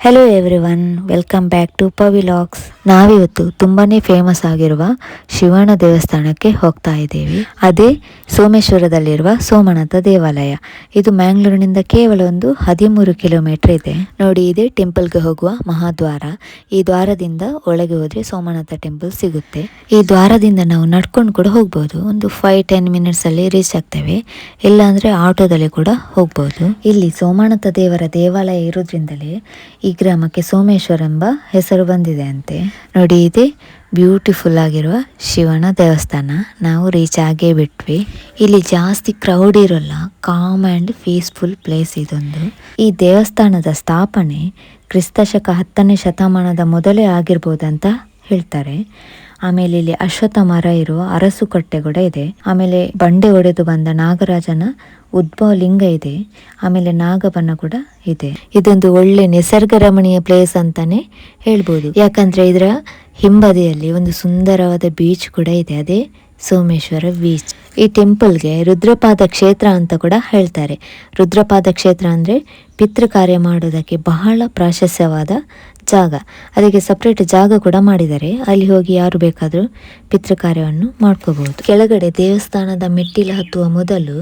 Hello everyone welcome back to Pavilogs ನಾವಿವತ್ತು ತುಂಬಾನೇ famous ಆಗಿರುವ ಶಿವನ ದೇವಸ್ಥಾನಕ್ಕೆ ಹೋಗ್ತಾ ಇದ್ದೀವಿ. ಅದೇ ಸೋಮೇಶ್ವರದಲ್ಲಿರುವ ಸೋಮನಾಥ ದೇವಾಲಯ. ಇದು ಮ್ಯಾಂಗ್ಳೂರಿನಿಂದ ಕೇವಲ ಒಂದು ಹದಿಮೂರು ಕಿಲೋಮೀಟರ್ ಇದೆ. ನೋಡಿ, ಇದೇ ಟೆಂಪಲ್ಗೆ ಹೋಗುವ ಮಹಾದ್ವಾರ. ಈ ದ್ವಾರದಿಂದ ಒಳಗೆ ಹೋದ್ರೆ ಸೋಮನಾಥ ಟೆಂಪಲ್ ಸಿಗುತ್ತೆ. ಈ ದ್ವಾರದಿಂದ ನಾವು ನಡ್ಕೊಂಡು ಕೂಡ ಹೋಗ್ಬೋದು. ಒಂದು ಫೈವ್ ಟೆನ್ ಮಿನಿಟ್ಸ್ ಅಲ್ಲಿ ರೀಚ್ ಆಗ್ತೇವೆ. ಇಲ್ಲಾಂದ್ರೆ ಆಟೋದಲ್ಲಿ ಕೂಡ ಹೋಗ್ಬೋದು. ಇಲ್ಲಿ ಸೋಮನಾಥ ದೇವರ ದೇವಾಲಯ ಇರೋದ್ರಿಂದಲೇ ಈ ಗ್ರಾಮಕ್ಕೆ ಸೋಮೇಶ್ವರ ಎಂಬ ಹೆಸರು ಬಂದಿದೆ ಅಂತೆ. ನೋಡಿ, ಇದೆ ಬ್ಯೂಟಿಫುಲ್ ಆಗಿರುವ ಶಿವನ ದೇವಸ್ಥಾನ. ನಾವು ರೀಚ್ ಆಗೇ ಬಿಟ್ವಿ. ಇಲ್ಲಿ ಜಾಸ್ತಿ ಕ್ರೌಡ್ ಇರೋಲ್ಲ ಕಾಮ್ ಆ್ಯಂಡ್ ಪೀಸ್ಫುಲ್ ಪ್ಲೇಸ್ ಇದೊಂದು. ಈ ದೇವಸ್ಥಾನದ ಸ್ಥಾಪನೆ ಕ್ರಿಸ್ತಶಕ ಹತ್ತನೇ ಶತಮಾನದ ಮೊದಲೇ ಆಗಿರ್ಬೋದಂತ ಹೇಳ್ತಾರೆ. ಆಮೇಲೆ ಇಲ್ಲಿ ಅಶ್ವಥ ಮರ ಇರುವ ಅರಸು ಕಟ್ಟೆ ಕೂಡ ಇದೆ. ಆಮೇಲೆ ಬಂಡೆ ಒಡೆದು ಬಂದ ನಾಗರಾಜನ ಉದ್ಭವ ಲಿಂಗ ಇದೆ. ಆಮೇಲೆ ನಾಗಬನ ಕೂಡ ಇದೆ. ಇದೊಂದು ಒಳ್ಳೆ ನಿಸರ್ಗ ರಮಣೀಯ ಪ್ಲೇಸ್ ಅಂತಾನೆ ಹೇಳ್ಬೋದು. ಯಾಕಂದ್ರೆ ಇದರ ಹಿಂಬದಿಯಲ್ಲಿ ಒಂದು ಸುಂದರವಾದ ಬೀಚ್ ಕೂಡ ಇದೆ. ಅದೇ ಸೋಮೇಶ್ವರ ಬೀಚ್ ಈ ಟೆಂಪಲ್ಗೆ ರುದ್ರಪಾದ ಕ್ಷೇತ್ರ ಅಂತ ಕೂಡ ಹೇಳ್ತಾರೆ. ರುದ್ರಪಾದ ಕ್ಷೇತ್ರ ಅಂದ್ರೆ ಪಿತೃ ಕಾರ್ಯ ಮಾಡೋದಕ್ಕೆ ಬಹಳ ಪ್ರಾಶಸ್ಯವಾದ ಜಾಗ. ಅದಕ್ಕೆ ಸಪ್ರೇಟ್ ಜಾಗ ಕೂಡ ಮಾಡಿದ್ದಾರೆ. ಅಲ್ಲಿ ಹೋಗಿ ಯಾರು ಬೇಕಾದರೂ ಪಿತೃ ಕಾರ್ಯವನ್ನು ಮಾಡ್ಕೋಬಹುದು. ಕೆಳಗಡೆ ದೇವಸ್ಥಾನದ ಮೆಟ್ಟಿಲು ಹತ್ತುವ ಮೊದಲು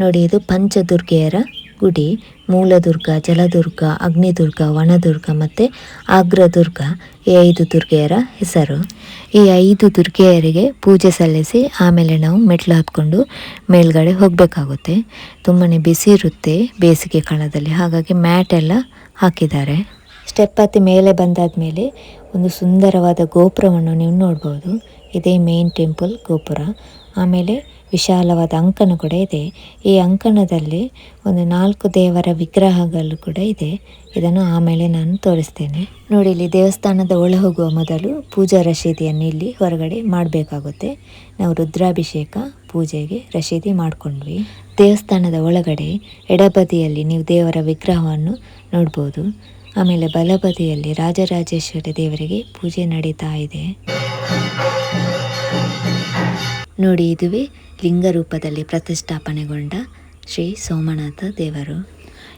ನೋಡಿ ಇದು ಪಂಚದುರ್ಗೆಯರ ಗುಡಿ. ಮೂಲದುರ್ಗ, ಜಲದುರ್ಗ, ಅಗ್ನಿದುರ್ಗ, ವನದುರ್ಗ ಮತ್ತು ಆಗ್ರದುರ್ಗ ಈ ಐದು ದುರ್ಗೆಯರ ಹೆಸರು. ಈ ಐದು ದುರ್ಗೆಯರಿಗೆ ಪೂಜೆ ಸಲ್ಲಿಸಿ ಆಮೇಲೆ ನಾವು ಮೆಟ್ಲು ಹತ್ಕೊಂಡು ಮೇಲ್ಗಡೆ ಹೋಗಬೇಕಾಗುತ್ತೆ. ತುಂಬಾ ಬಿಸಿ ಇರುತ್ತೆ ಬೇಸಿಗೆ ಕಾಲದಲ್ಲಿ. ಹಾಗಾಗಿ ಮ್ಯಾಟ್ ಎಲ್ಲ ಹಾಕಿದ್ದಾರೆ. ಸ್ಟೆಪ್ ಹತ್ತಿ ಮೇಲೆ ಬಂದಾದ್ಮೇಲೆ ಒಂದು ಸುಂದರವಾದ ಗೋಪುರವನ್ನು ನೀವು ನೋಡ್ಬೋದು. ಇದೇ ಮೇನ್ ಟೆಂಪಲ್ ಗೋಪುರ. ಆಮೇಲೆ ವಿಶಾಲವಾದ ಅಂಕಣ ಕೂಡ ಇದೆ. ಈ ಅಂಕಣದಲ್ಲಿ ಒಂದು ನಾಲ್ಕು ದೇವರ ವಿಗ್ರಹಗಳು ಕೂಡ ಇದೆ. ಇದನ್ನು ಆಮೇಲೆ ನಾನು ತೋರಿಸ್ತೇನೆ. ನೋಡಿ, ಇಲ್ಲಿ ದೇವಸ್ಥಾನದ ಒಳ ಹೋಗುವ ಮೊದಲು ಪೂಜಾ ರಶೀದಿಯನ್ನು ಇಲ್ಲಿ ಹೊರಗಡೆ ಮಾಡಬೇಕಾಗುತ್ತೆ. ನಾವು ರುದ್ರಾಭಿಷೇಕ, ಪೂಜೆಗೆ ರಶೀದಿ ಮಾಡಿಕೊಂಡ್ವಿ. ದೇವಸ್ಥಾನದ ಒಳಗಡೆ ಎಡಬದಿಯಲ್ಲಿ ನೀವು ದೇವರ ವಿಗ್ರಹವನ್ನು ನೋಡ್ಬೋದು. ಆಮೇಲೆ ಬಲಬದಿಯಲ್ಲಿ ರಾಜರಾಜೇಶ್ವರಿ ದೇವರಿಗೆ ಪೂಜೆ ನಡೀತಾ ಇದೆ. ನೋಡಿ ಇದುವೇ ಲಿಂಗ ರೂಪದಲ್ಲಿ ಪ್ರತಿಷ್ಠಾಪನೆಗೊಂಡ ಶ್ರೀ ಸೋಮನಾಥ ದೇವರು.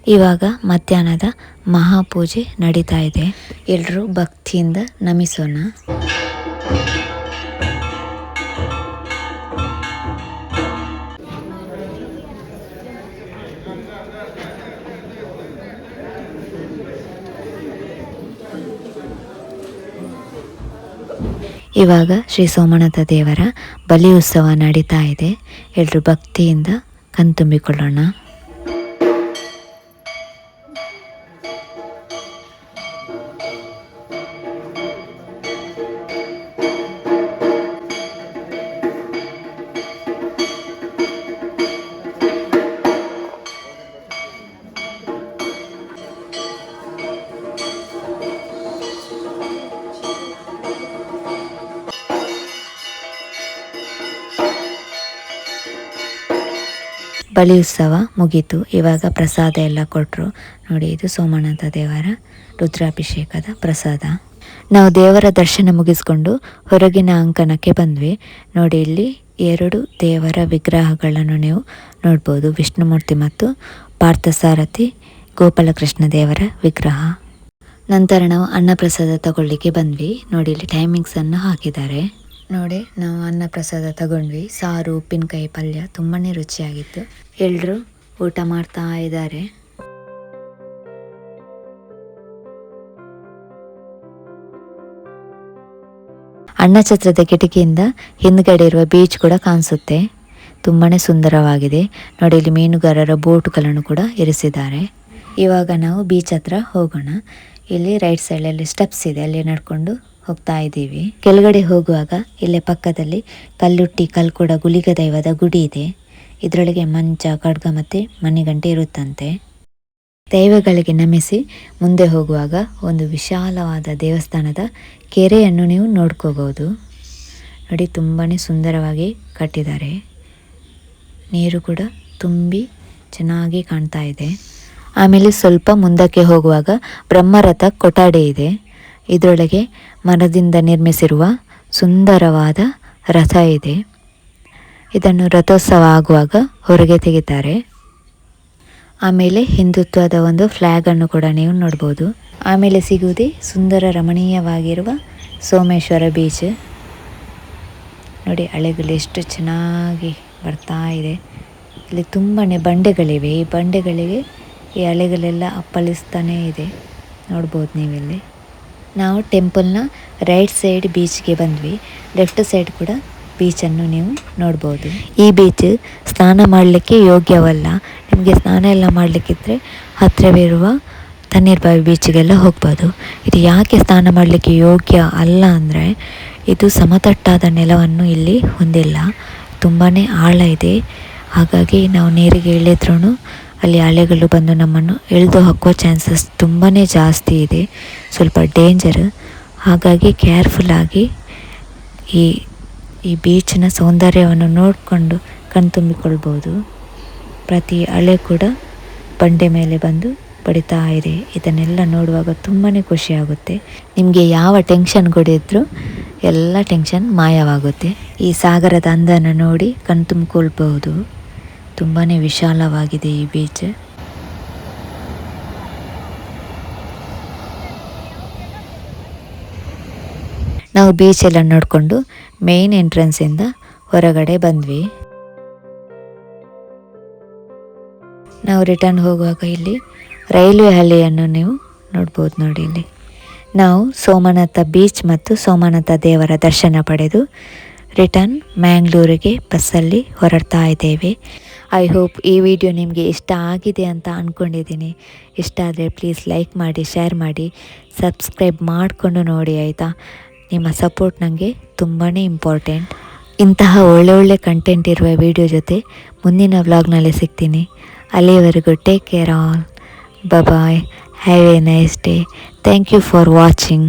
ಇವಾಗ ಮಧ್ಯಾಹ್ನದ ಮಹಾಪೂಜೆ ನಡೀತಾ ಇದೆ. ಎಲ್ಲರೂ ಭಕ್ತಿಯಿಂದ ನಮಿಸೋಣ. ಇವಾಗ ಶ್ರೀ ಸೋಮನಾಥ ದೇವರ ಬಲಿ ಉತ್ಸವ ನಡೀತಾ ಇದೆ. ಎಲ್ಲರೂ ಭಕ್ತಿಯಿಂದ ಕಣ್ತುಂಬಿಕೊಳ್ಳೋಣ. ಬಲಿ ಉತ್ಸವ ಮುಗೀತು. ಇವಾಗ ಪ್ರಸಾದ ಎಲ್ಲ ಕೊಟ್ಟರು ನೋಡಿ, ಇದು ಸೋಮನಾಥ ದೇವರ ರುದ್ರಾಭಿಷೇಕದ ಪ್ರಸಾದ. ನಾವು ದೇವರ ದರ್ಶನ ಮುಗಿಸ್ಕೊಂಡು ಹೊರಗಿನ ಅಂಕಣಕ್ಕೆ ಬಂದ್ವಿ. ನೋಡಿ, ಇಲ್ಲಿ ಎರಡು ದೇವರ ವಿಗ್ರಹಗಳನ್ನು ನೀವು ನೋಡ್ಬೋದು. ವಿಷ್ಣುಮೂರ್ತಿ ಮತ್ತು ಪಾರ್ಥಸಾರಥಿ ಗೋಪಾಲಕೃಷ್ಣ ದೇವರ ವಿಗ್ರಹ. ನಂತರ ನಾವು ಅನ್ನ ಪ್ರಸಾದ ತಗೊಳ್ಳಿಕ್ಕೆ ಬಂದ್ವಿ. ನೋಡಿ, ಇಲ್ಲಿ ಟೈಮಿಂಗ್ಸನ್ನು ಹಾಕಿದ್ದಾರೆ. ನೋಡಿ, ನಾವು ಅನ್ನ ಪ್ರಸಾದ ತಗೊಂಡ್ವಿ. ಸಾರು, ಉಪ್ಪಿನಕಾಯಿ ಪಲ್ಯ ತುಂಬಾನೇ ರುಚಿಯಾಗಿತ್ತು. ಎಲ್ಲರೂ ಊಟ ಮಾಡ್ತಾ ಇದ್ದಾರೆ. ಅನ್ನಛತ್ರದ ಕಿಟಕಿಯಿಂದ ಹಿಂದ್ಗಡೆ ಇರುವ ಬೀಚ್ ಕೂಡ ಕಾಣಿಸುತ್ತೆ. ತುಂಬಾನೇ ಸುಂದರವಾಗಿದೆ. ನೋಡಿ, ಇಲ್ಲಿ ಮೀನುಗಾರರ ಬೋಟುಗಳನ್ನು ಕೂಡ ಇರಿಸಿದ್ದಾರೆ. ಇವಾಗ ನಾವು ಬೀಚ್ ಹತ್ರ ಹೋಗೋಣ. ಇಲ್ಲಿ ರೈಟ್ ಸೈಡಲ್ಲಿ ಸ್ಟೆಪ್ಸ್ ಇದೆ. ಅಲ್ಲಿ ನಡ್ಕೊಂಡು ಹೋಗ್ತಾ ಇದ್ದೀವಿ. ಕೆಳಗಡೆ ಹೋಗುವಾಗ ಇಲ್ಲೇ ಪಕ್ಕದಲ್ಲಿ ಕಲ್ಲುಟ್ಟಿ, ಕಲ್ಕೊಡ ಗುಳಿಗ ದೈವದ ಗುಡಿ ಇದೆ. ಇದರೊಳಗೆ ಮಂಚ, ಖಡ್ಗ ಮತ್ತೆ ಮಣಿಗಂಟೆ ಇರುತ್ತಂತೆ. ದೈವಗಳಿಗೆ ನಮಿಸಿ ಮುಂದೆ ಹೋಗುವಾಗ ಒಂದು ವಿಶಾಲವಾದ ದೇವಸ್ಥಾನದ ಕೆರೆಯನ್ನು ನೀವು ನೋಡ್ಕೋಬಹುದು. ನೋಡಿ ತುಂಬಾ ಸುಂದರವಾಗಿ ಕಟ್ಟಿದ್ದಾರೆ. ನೀರು ಕೂಡ ತುಂಬಿ ಚೆನ್ನಾಗಿ ಕಾಣ್ತಾ ಇದೆ. ಆಮೇಲೆ ಸ್ವಲ್ಪ ಮುಂದಕ್ಕೆ ಹೋಗುವಾಗ ಬ್ರಹ್ಮರಥ ಕೊಠಡಿ ಇದೆ. ಇದರೊಳಗೆ ಮರದಿಂದ ನಿರ್ಮಿಸಿರುವ ಸುಂದರವಾದ ರಥ ಇದೆ. ಇದನ್ನು ರಥೋತ್ಸವ ಆಗುವಾಗ ಹೊರಗೆ ತೆಗಿತಾರೆ. ಆಮೇಲೆ ಹಿಂದುತ್ವದ ಒಂದು ಫ್ಲ್ಯಾಗನ್ನು ಕೂಡ ನೀವು ನೋಡ್ಬೋದು. ಆಮೇಲೆ ಸಿಗುವುದೇ ಸುಂದರ ರಮಣೀಯವಾಗಿರುವ ಸೋಮೇಶ್ವರ ಬೀಚ್ ನೋಡಿ ಅಳೆಗಳು ಎಷ್ಟು ಚೆನ್ನಾಗಿ ಬರ್ತಾ ಇದೆ. ಇಲ್ಲಿ ತುಂಬಾ ಬಂಡೆಗಳಿವೆ. ಈ ಬಂಡೆಗಳಿಗೆ ಈ ಅಲೆಗಳೆಲ್ಲ ಅಪ್ಪಳಿಸ್ತಾನೇ ಇದೆ. ನೋಡ್ಬೋದು ನೀವಿಲ್ಲಿ. ನಾವು ಟೆಂಪಲ್ನ ರೈಟ್ ಸೈಡ್ ಬೀಚ್ಗೆ ಬಂದ್ವಿ. ಲೆಫ್ಟ್ ಸೈಡ್ ಕೂಡ ಬೀಚನ್ನು ನೀವು ನೋಡ್ಬೋದು. ಈ ಬೀಚ್ ಸ್ನಾನ ಮಾಡಲಿಕ್ಕೆ ಯೋಗ್ಯವಲ್ಲ. ನಿಮಗೆ ಸ್ನಾನ ಎಲ್ಲ ಮಾಡಲಿಕ್ಕಿದ್ರೆ ಹತ್ತಿರವಿರುವ ತಣ್ಣೀರ್ಬಾವಿ ಬೀಚ್ಗೆಲ್ಲ ಹೋಗ್ಬೋದು. ಇದು ಯಾಕೆ ಸ್ನಾನ ಮಾಡಲಿಕ್ಕೆ ಯೋಗ್ಯ ಅಲ್ಲ ಅಂದರೆ, ಇದು ಸಮತಟ್ಟಾದ ನೆಲವನ್ನು ಇಲ್ಲಿ ಹೊಂದಿಲ್ಲ. ತುಂಬಾ ಆಳ ಇದೆ. ಹಾಗಾಗಿ ನಾವು ನೀರಿಗೆ ಇಳಿದ್ರೂ ಅಲ್ಲಿ ಅಲೆಗಳು ಬಂದು ನಮ್ಮನ್ನು ಎಳೆದು ಹಾಕುವ ಚಾನ್ಸಸ್ ತುಂಬಾ ಜಾಸ್ತಿ ಇದೆ. ಸ್ವಲ್ಪ ಡೇಂಜರ್ ಹಾಗಾಗಿ ಕೇರ್ಫುಲ್ಲಾಗಿ ಈ ಈ ಬೀಚ್ನ ಸೌಂದರ್ಯವನ್ನು ನೋಡಿಕೊಂಡು ಕಣ್ತುಂಬಿಕೊಳ್ಬೋದು ಪ್ರತಿ ಅಲೆ ಕೂಡ ಬಂಡೆ ಮೇಲೆ ಬಂದು ಬಡಿತಾ ಇದೆ. ಇದನ್ನೆಲ್ಲ ನೋಡುವಾಗ ತುಂಬಾ ಖುಷಿಯಾಗುತ್ತೆ ನಿಮಗೆ ಯಾವ ಟೆನ್ಷನ್ ಕೊಡಿದ್ರು ಎಲ್ಲ ಟೆನ್ಷನ್ ಮಾಯವಾಗುತ್ತೆ. ಈ ಸಾಗರದ ಅಂದನ ನೋಡಿ ಕಣ್ತುಂಬಿಕೊಳ್ಬಹುದು ತುಂಬಾ ವಿಶಾಲವಾಗಿದೆ ಈ ಬೀಚ್. ನಾವು ಬೀಚ್ ಎಲ್ಲ ನೋಡಿಕೊಂಡು ಮೇನ್ ಎಂಟ್ರೆನ್ಸಿಂದ ಹೊರಗಡೆ ಬಂದ್ವಿ. ನಾವು ರಿಟರ್ನ್ ಹೋಗುವಾಗ ಇಲ್ಲಿ ರೈಲ್ವೆ ಹಳ್ಳಿಯನ್ನು ನೀವು ನೋಡ್ಬೋದು ನೋಡಿ ಇಲ್ಲಿ. ನಾವು ಸೋಮನಾಥ ಬೀಚ್ ಮತ್ತು ಸೋಮನಾಥ ದೇವರ ದರ್ಶನ ಪಡೆದು ರಿಟರ್ನ್ ಮ್ಯಾಂಗ್ಳೂರಿಗೆ ಬಸ್ಸಲ್ಲಿ ಹೊರಡ್ತಾ ಇದ್ದೇವೆ. ಐ ಹೋಪ್ ಈ ವಿಡಿಯೋ ನಿಮಗೆ ಇಷ್ಟ ಆಗಿದೆ ಅಂತ ಅಂದ್ಕೊಂಡಿದ್ದೀನಿ ಇಷ್ಟ ಆದರೆ ಪ್ಲೀಸ್ ಲೈಕ್ ಮಾಡಿ ಶೇರ್ ಮಾಡಿ ಸಬ್ಸ್ಕ್ರೈಬ್ ಮಾಡಿಕೊಂಡು ನೋಡಿ ಆಯಿತಾ? ನಿಮ್ಮ ಸಪೋರ್ಟ್ ನನಗೆ ತುಂಬಾ ಇಂಪಾರ್ಟೆಂಟ್ ಇಂತಹ ಒಳ್ಳೆ ಒಳ್ಳೆ ಕಂಟೆಂಟ್ ಇರುವ ವಿಡಿಯೋ ಜೊತೆ ಮುಂದಿನ ವ್ಲಾಗ್ನಲ್ಲಿ ಸಿಗ್ತೀನಿ. ಅಲ್ಲಿವರೆಗೂ take care all bye have a nice day thank you for watching